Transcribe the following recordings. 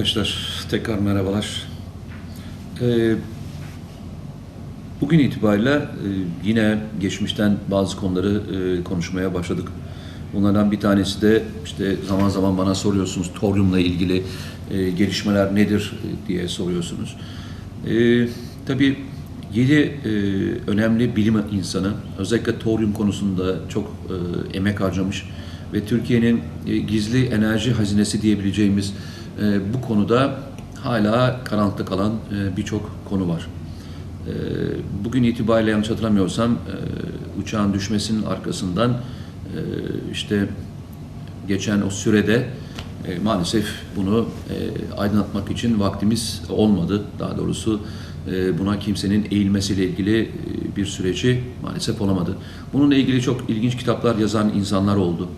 Arkadaşlar, tekrar merhabalar. Ee, bugün itibariyle e, yine geçmişten bazı konuları e, konuşmaya başladık. Bunlardan bir tanesi de işte zaman zaman bana soruyorsunuz toryumla ilgili e, gelişmeler nedir e, diye soruyorsunuz. E, tabii yedi e, önemli bilim insanı özellikle toryum konusunda çok e, emek harcamış ve Türkiye'nin e, gizli enerji hazinesi diyebileceğimiz e, bu konuda hala karanlıkta kalan e, birçok konu var. E, bugün itibariyle yanlış hatırlamıyorsam e, uçağın düşmesinin arkasından e, işte geçen o sürede maalesef bunu aydınlatmak için vaktimiz olmadı. Daha doğrusu buna kimsenin eğilmesiyle ilgili bir süreci maalesef olamadı. Bununla ilgili çok ilginç kitaplar yazan insanlar oldu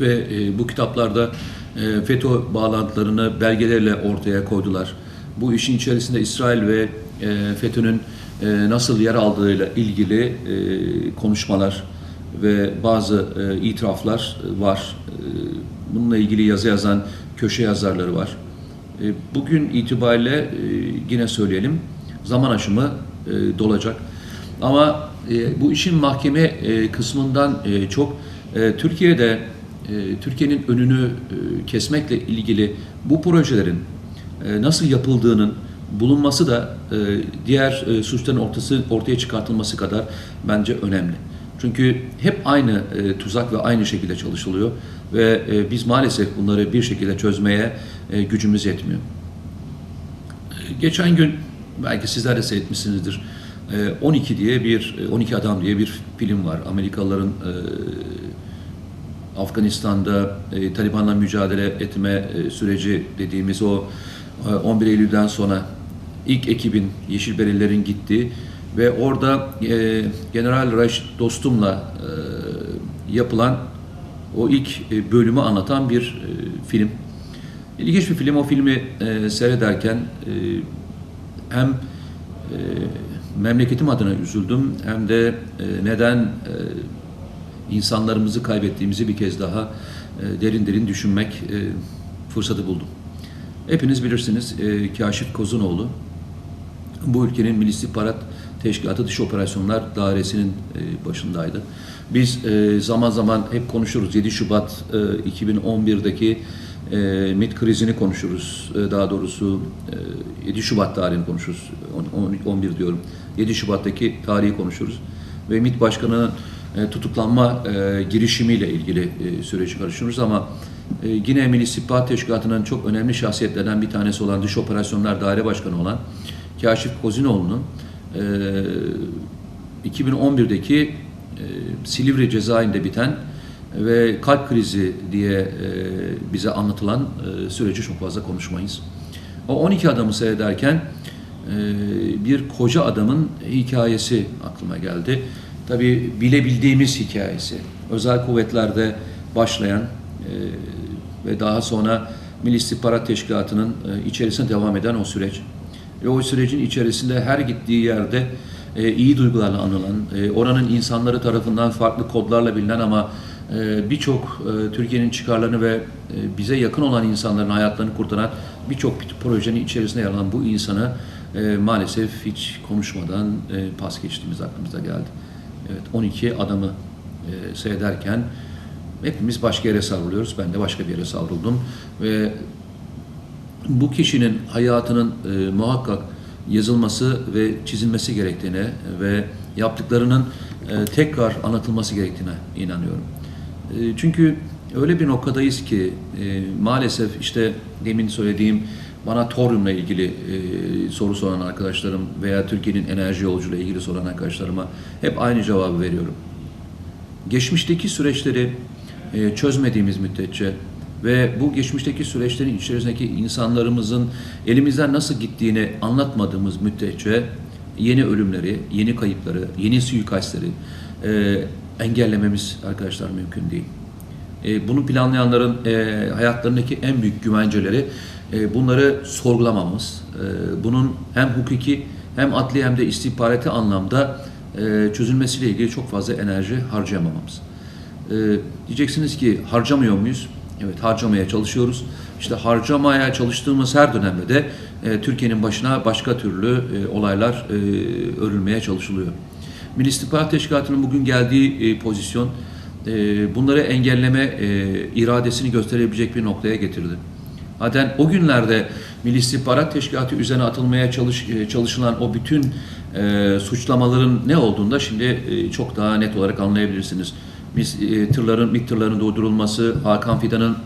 ve bu kitaplarda e, FETÖ bağlantılarını belgelerle ortaya koydular. Bu işin içerisinde İsrail ve e, FETÖ'nün e, nasıl yer aldığıyla ilgili e, konuşmalar ve bazı e, itiraflar var. Bununla ilgili yazı yazan köşe yazarları var. Bugün itibariyle e, yine söyleyelim zaman aşımı dolacak. Ama bu işin mahkeme kısmından çok e, Türkiye'de Türkiye'nin önünü e, kesmekle ilgili bu projelerin e, nasıl yapıldığının bulunması da e, diğer e, suçların ortası ortaya çıkartılması kadar bence önemli. Çünkü hep aynı e, tuzak ve aynı şekilde çalışılıyor ve e, biz maalesef bunları bir şekilde çözmeye e, gücümüz yetmiyor. E, Geçen gün belki sizler de seyretmişsinizdir. E, 12 diye bir e, 12 adam diye bir film var. Amerikalıların e, Afganistan'da e, Taliban'la mücadele etme e, süreci dediğimiz o e, 11 Eylül'den sonra ilk ekibin Yeşil Berelilerin gittiği ve orada e, General Raş Dostum'la e, yapılan o ilk e, bölümü anlatan bir e, film. İlginç bir film. O filmi e, seyrederken e, hem e, memleketim adına üzüldüm hem de e, neden e, insanlarımızı kaybettiğimizi bir kez daha e, derin derin düşünmek e, fırsatı buldum. Hepiniz bilirsiniz e, Kaşif Kozunoğlu bu ülkenin Milli İstihbarat Teşkilatı Dış Operasyonlar Dairesi'nin e, başındaydı. Biz zaman zaman hep konuşuruz 7 Şubat e, 2011'deki e, MİT krizini konuşuruz. Daha doğrusu e, 7 Şubat tarihini konuşuruz. On- on- 11 diyorum. 7 Şubat'taki tarihi konuşuruz. Ve MİT Başkanı'nın e, tutuklanma e, girişimiyle ilgili e, süreci karıştırıyoruz ama e, yine Milli İstihbarat Teşkilatı'nın çok önemli şahsiyetlerden bir tanesi olan Dış Operasyonlar Daire Başkanı olan Kaşif Kozinoğlu'nun e, 2011'deki e, Silivri cezaevinde biten ve kalp krizi diye bize anlatılan e, süreci çok fazla konuşmayız. O 12 adamı seyrederken bir koca adamın hikayesi aklıma geldi. Tabii bilebildiğimiz hikayesi. Özel kuvvetlerde başlayan e, ve daha sonra Milli İstihbarat Teşkilatı'nın e, içerisinde devam eden o süreç. Ve o sürecin içerisinde her gittiği yerde e, iyi duygularla anılan, e, oranın insanları tarafından farklı kodlarla bilinen ama e, birçok e, Türkiye'nin çıkarlarını ve e, bize yakın olan insanların hayatlarını kurtaran birçok projenin içerisinde yer alan bu insanı e, maalesef hiç konuşmadan e, pas geçtiğimiz aklımıza geldi. Evet, 12 adamı e, seyrederken hepimiz başka yere savruluyoruz. Ben de başka bir yere savruldum ve bu kişinin hayatının e, muhakkak yazılması ve çizilmesi gerektiğine ve yaptıklarının e, tekrar anlatılması gerektiğine inanıyorum. E, çünkü öyle bir noktadayız ki e, maalesef işte demin söylediğim bana toryumla ilgili e, soru soran arkadaşlarım veya Türkiye'nin enerji yolculuğu ile ilgili soran arkadaşlarıma hep aynı cevabı veriyorum. Geçmişteki süreçleri e, çözmediğimiz müddetçe ve bu geçmişteki süreçlerin içerisindeki insanlarımızın elimizden nasıl gittiğini anlatmadığımız müddetçe yeni ölümleri, yeni kayıpları, yeni suikastleri e, engellememiz arkadaşlar mümkün değil. E, bunu planlayanların e, hayatlarındaki en büyük güvenceleri e, bunları sorgulamamız, e, bunun hem hukuki hem adli hem de istihbarati anlamda e, çözülmesiyle ilgili çok fazla enerji harcayamamamız. Diyeceksiniz ki harcamıyor muyuz? Evet harcamaya çalışıyoruz. İşte harcamaya çalıştığımız her dönemde de Türkiye'nin başına başka türlü olaylar örülmeye çalışılıyor. Milli İstihbarat Teşkilatı'nın bugün geldiği pozisyon e, bunları engelleme iradesini gösterebilecek bir noktaya getirdi. Zaten o günlerde Milli İstihbarat Teşkilatı üzerine atılmaya çalış, e, çalışılan o bütün e, suçlamaların ne olduğunda şimdi e, çok daha net olarak anlayabilirsiniz. Biz e, tırların, MİT tırların durdurulması, Hakan Fidan'ın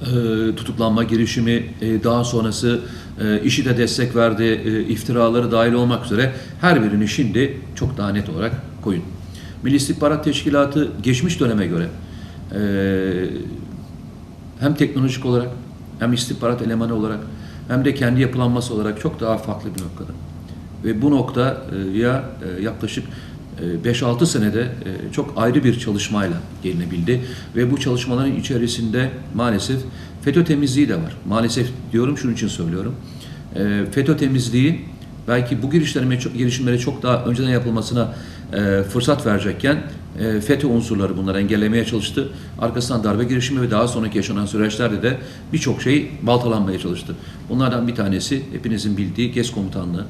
e, tutuklanma girişimi, e, daha sonrası e, işi de destek verdi, e, iftiraları dahil olmak üzere her birini şimdi çok daha net olarak koyun. Milli İstihbarat Teşkilatı geçmiş döneme göre e, hem teknolojik olarak hem istihbarat elemanı olarak hem de kendi yapılanması olarak çok daha farklı bir noktada. Ve bu noktaya e, yaklaşık e, 5-6 senede e, çok ayrı bir çalışmayla gelinebildi. Ve bu çalışmaların içerisinde maalesef FETÖ temizliği de var. Maalesef diyorum şunun için söylüyorum. FETÖ temizliği belki bu girişlerime, girişimlere çok daha önceden yapılmasına fırsat verecekken e, FETÖ unsurları bunları engellemeye çalıştı. Arkasından darbe girişimi ve daha sonraki yaşanan süreçlerde de birçok şey baltalanmaya çalıştı. Bunlardan bir tanesi hepinizin bildiği GES komutanlığı.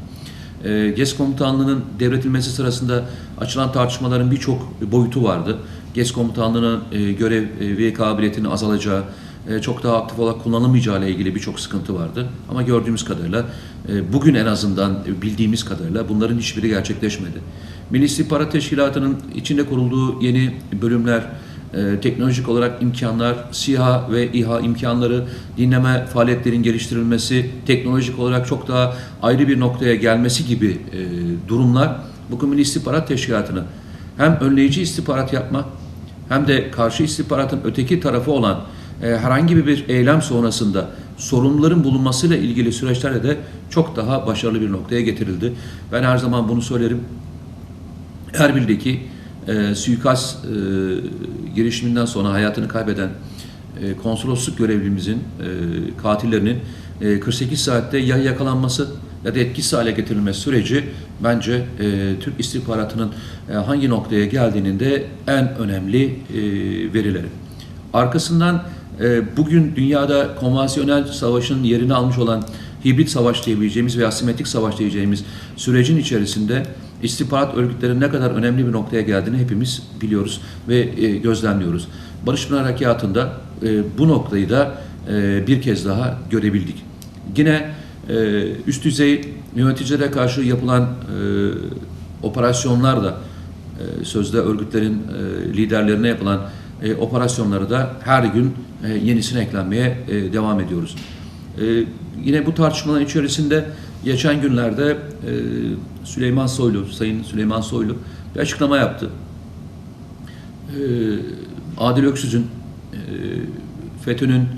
E, GES komutanlığının devretilmesi sırasında açılan tartışmaların birçok boyutu vardı. GES komutanlığının e, görev ve kabiliyetinin azalacağı, e, çok daha aktif olarak kullanılmayacağı ile ilgili birçok sıkıntı vardı. Ama gördüğümüz kadarıyla e, bugün en azından bildiğimiz kadarıyla bunların hiçbiri gerçekleşmedi. Milli İstihbarat Teşkilatı'nın içinde kurulduğu yeni bölümler, e, teknolojik olarak imkanlar, SİHA ve İHA imkanları, dinleme faaliyetlerin geliştirilmesi, teknolojik olarak çok daha ayrı bir noktaya gelmesi gibi e, durumlar bugün Milli İstihbarat Teşkilatı'nı hem önleyici istihbarat yapma hem de karşı istihbaratın öteki tarafı olan e, herhangi bir eylem sonrasında sorunların bulunmasıyla ilgili süreçlerde de çok daha başarılı bir noktaya getirildi. Ben her zaman bunu söylerim. Erbil'deki e, suikast e, girişiminden sonra hayatını kaybeden e, konsolosluk görevlimizin e, katillerinin e, 48 saatte ya yakalanması ya da etkisiz hale getirilmesi süreci bence e, Türk istihbaratının e, hangi noktaya geldiğinin de en önemli e, verileri. Arkasından e, bugün dünyada konvansiyonel savaşın yerini almış olan hibrit savaş diyebileceğimiz veya simetrik savaş diyeceğimiz sürecin içerisinde istihbarat örgütlerinin ne kadar önemli bir noktaya geldiğini hepimiz biliyoruz ve e, gözlemliyoruz. Barış Pınar Harekatı'nda e, bu noktayı da e, bir kez daha görebildik. Yine e, üst düzey yöneticilere karşı yapılan e, operasyonlar da e, sözde örgütlerin e, liderlerine yapılan e, operasyonları da her gün e, yenisine eklenmeye e, devam ediyoruz. E, yine bu tartışmaların içerisinde geçen günlerde e, Süleyman Soylu, Sayın Süleyman Soylu bir açıklama yaptı. Adil Öksüz'ün FETÖ'nün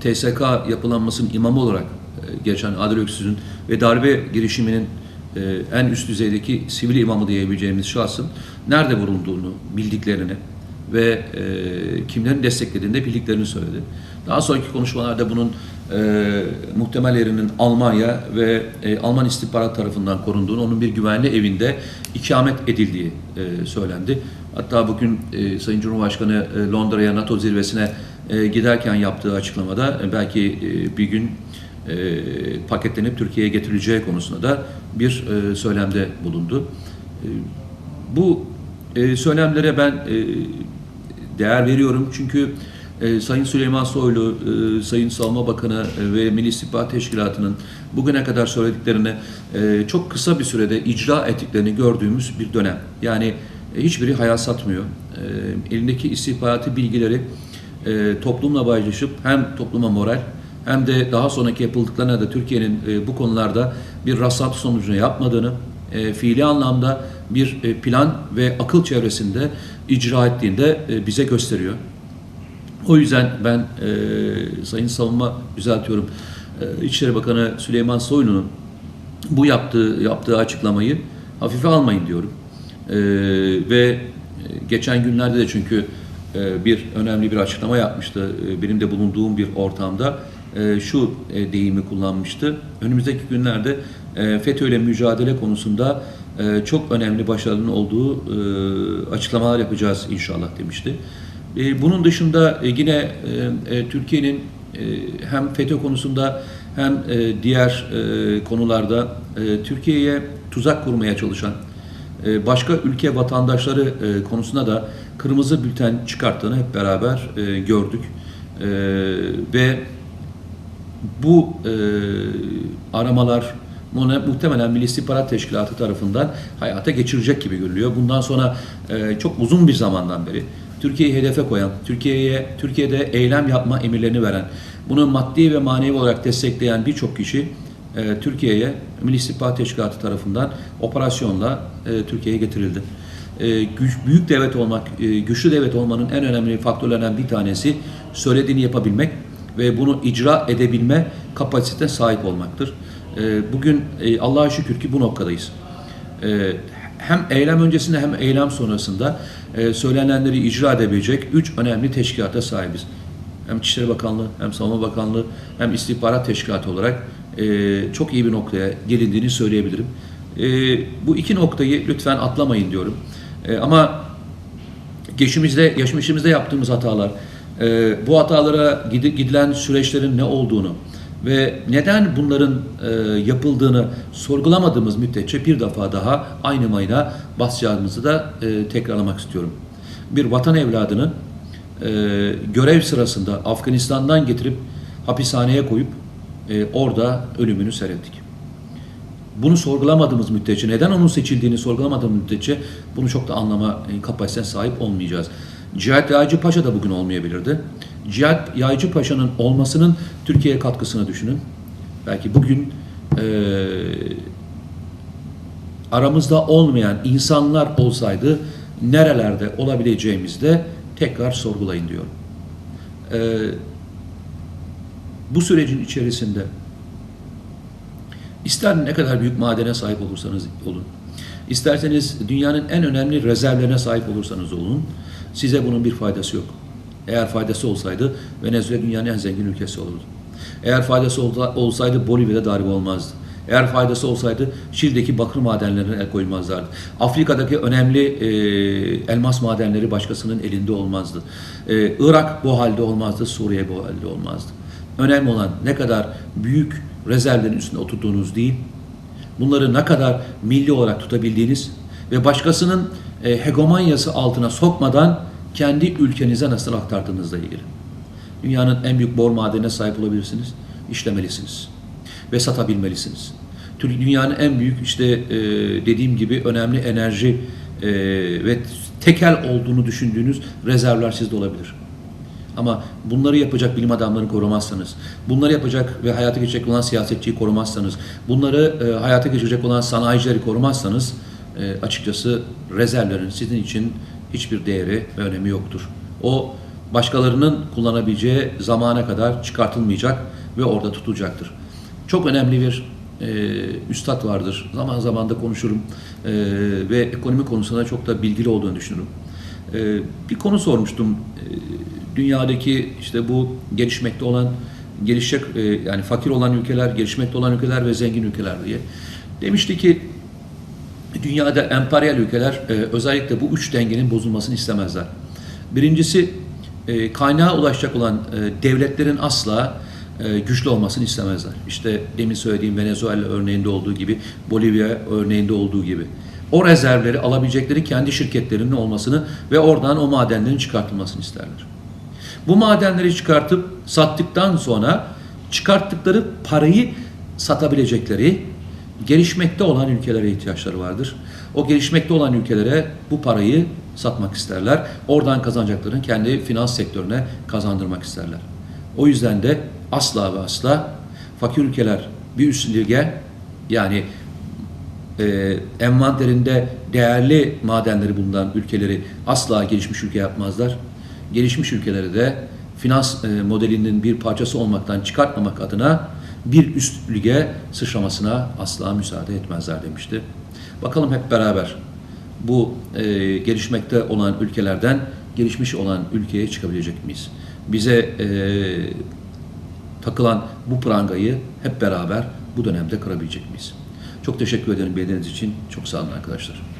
TSK yapılanmasının imamı olarak geçen Adil Öksüz'ün ve darbe girişiminin en üst düzeydeki sivil imamı diyebileceğimiz şahsın nerede bulunduğunu bildiklerini ve e, kimlerin desteklediğini de bildiklerini söyledi. Daha sonraki konuşmalarda bunun e, muhtemel yerinin Almanya ve e, Alman istihbarat tarafından korunduğunu, onun bir güvenli evinde ikamet edildiği e, söylendi. Hatta bugün e, Sayın Cumhurbaşkanı e, Londra'ya NATO zirvesine e, giderken yaptığı açıklamada e, belki e, bir gün e, paketlenip Türkiye'ye getirileceği konusunda da bir e, söylemde bulundu. E, bu e, söylemlere ben e, değer veriyorum çünkü e, Sayın Süleyman Soylu, e, Sayın Savunma Bakanı e, ve Milli İstihbarat Teşkilatı'nın bugüne kadar söylediklerini e, çok kısa bir sürede icra ettiklerini gördüğümüz bir dönem. Yani e, hiçbiri hayal satmıyor. E, elindeki istihbaratı bilgileri e, toplumla paylaşıp hem topluma moral hem de daha sonraki yapıldıklarına da Türkiye'nin e, bu konularda bir rasat sonucunu yapmadığını, e, fiili anlamda bir e, plan ve akıl çevresinde icra ettiğinde e, bize gösteriyor. O yüzden ben e, Sayın Savunma düzeltiyorum e, İçişleri Bakanı Süleyman Soylu'nun bu yaptığı yaptığı açıklamayı hafife almayın diyorum. E, ve geçen günlerde de çünkü e, bir önemli bir açıklama yapmıştı. E, benim de bulunduğum bir ortamda e, şu e, deyimi kullanmıştı. Önümüzdeki günlerde e, FETÖ ile mücadele konusunda e, çok önemli başarının olduğu e, açıklamalar yapacağız inşallah demişti. E, bunun dışında e, yine e, Türkiye'nin hem FETÖ konusunda hem diğer konularda Türkiye'ye tuzak kurmaya çalışan başka ülke vatandaşları e, konusunda da kırmızı bülten çıkarttığını hep beraber gördük. Ve bu aramalar muhtemelen Milli İstihbarat Teşkilatı tarafından hayata geçirecek gibi görülüyor. Bundan sonra e, çok uzun bir zamandan beri Türkiye'yi hedefe koyan, Türkiye'ye Türkiye'de eylem yapma emirlerini veren, bunu maddi ve manevi olarak destekleyen birçok kişi e, Türkiye'ye Milli İstihbarat Teşkilatı tarafından operasyonla e, Türkiye'ye getirildi. E, güç, büyük devlet olmak, e, güçlü devlet olmanın en önemli faktörlerinden bir tanesi söylediğini yapabilmek ve bunu icra edebilme kapasitesine sahip olmaktır. E, bugün e, Allah'a şükür ki bu noktadayız. E, hem eylem öncesinde hem eylem sonrasında e, söylenenleri icra edebilecek üç önemli teşkilata sahibiz. Hem İçişleri Bakanlığı, hem Savunma Bakanlığı, hem İstihbarat Teşkilatı olarak e, çok iyi bir noktaya gelindiğini söyleyebilirim. E, bu iki noktayı lütfen atlamayın diyorum. E, ama geçmişimizde, geçmişimizde yaptığımız hatalar, e, bu hatalara gidi- gidilen süreçlerin ne olduğunu ve neden bunların e, yapıldığını sorgulamadığımız müddetçe bir defa daha aynı mayına basacağımızı da e, tekrarlamak istiyorum. Bir vatan evladını e, görev sırasında Afganistan'dan getirip hapishaneye koyup e, orada ölümünü seyrettik. Bunu sorgulamadığımız müddetçe, neden onun seçildiğini sorgulamadığımız müddetçe bunu çok da anlama e, kapasitesine sahip olmayacağız. Cihat Yaycı Paşa da bugün olmayabilirdi. Cihat Yaycı Paşa'nın olmasının Türkiye'ye katkısını düşünün. Belki bugün e, aramızda olmayan insanlar olsaydı nerelerde olabileceğimizi de tekrar sorgulayın diyorum. E, bu sürecin içerisinde İster ne kadar büyük madene sahip olursanız olun, isterseniz dünyanın en önemli rezervlerine sahip olursanız olun, size bunun bir faydası yok. Eğer faydası olsaydı Venezuela dünyanın en zengin ülkesi olurdu. Eğer faydası olsa- olsaydı Bolivya'da darbe olmazdı. Eğer faydası olsaydı Şili'deki bakır madenlerine el koymazlardı. Afrika'daki önemli e, elmas madenleri başkasının elinde olmazdı. E, Irak bu halde olmazdı, Suriye bu halde olmazdı. Önemli olan ne kadar büyük rezervlerin üstünde oturduğunuz değil, bunları ne kadar milli olarak tutabildiğiniz ve başkasının e, hegemonyası altına sokmadan kendi ülkenize nasıl aktardığınızla ilgili. Dünyanın en büyük bor madenine sahip olabilirsiniz, işlemelisiniz ve satabilmelisiniz. Dünyanın en büyük işte e, dediğim gibi önemli enerji e, ve tekel olduğunu düşündüğünüz rezervler sizde olabilir. Ama bunları yapacak bilim adamlarını korumazsanız, bunları yapacak ve hayata geçecek olan siyasetçiyi korumazsanız, bunları e, hayata geçirecek olan sanayicileri korumazsanız e, açıkçası rezervlerin sizin için hiçbir değeri ve önemi yoktur. O başkalarının kullanabileceği zamana kadar çıkartılmayacak ve orada tutulacaktır. Çok önemli bir e, üstad vardır. Zaman zaman da konuşurum E, ve ekonomi konusunda çok da bilgili olduğunu düşünürüm. E, bir konu sormuştum. E, dünyadaki işte bu gelişmekte olan, gelişecek e, yani fakir olan ülkeler, gelişmekte olan ülkeler ve zengin ülkeler diye. Demişti ki dünyada emperyal ülkeler e, özellikle bu üç dengenin bozulmasını istemezler. Birincisi e, kaynağa ulaşacak olan e, devletlerin asla e, güçlü olmasını istemezler. İşte demin söylediğim Venezuela örneğinde olduğu gibi, Bolivya örneğinde olduğu gibi. O rezervleri alabilecekleri kendi şirketlerinin olmasını ve oradan o madenlerin çıkartılmasını isterler. Bu madenleri çıkartıp sattıktan sonra çıkarttıkları parayı satabilecekleri gelişmekte olan ülkelere ihtiyaçları vardır. O gelişmekte olan ülkelere bu parayı satmak isterler. Oradan kazanacaklarını kendi finans sektörüne kazandırmak isterler. O yüzden de asla ve asla fakir ülkeler bir üst lige yani e, envanterinde değerli madenleri bulunan ülkeleri asla gelişmiş ülke yapmazlar. Gelişmiş ülkeleri de finans e, modelinin bir parçası olmaktan çıkartmamak adına bir üst lige sıçramasına asla müsaade etmezler demişti. Bakalım hep beraber bu e, gelişmekte olan ülkelerden gelişmiş olan ülkeye çıkabilecek miyiz? Bize e, takılan bu prangayı hep beraber bu dönemde kırabilecek miyiz? Çok teşekkür ederim beğendiğiniz için. Çok sağ olun arkadaşlar.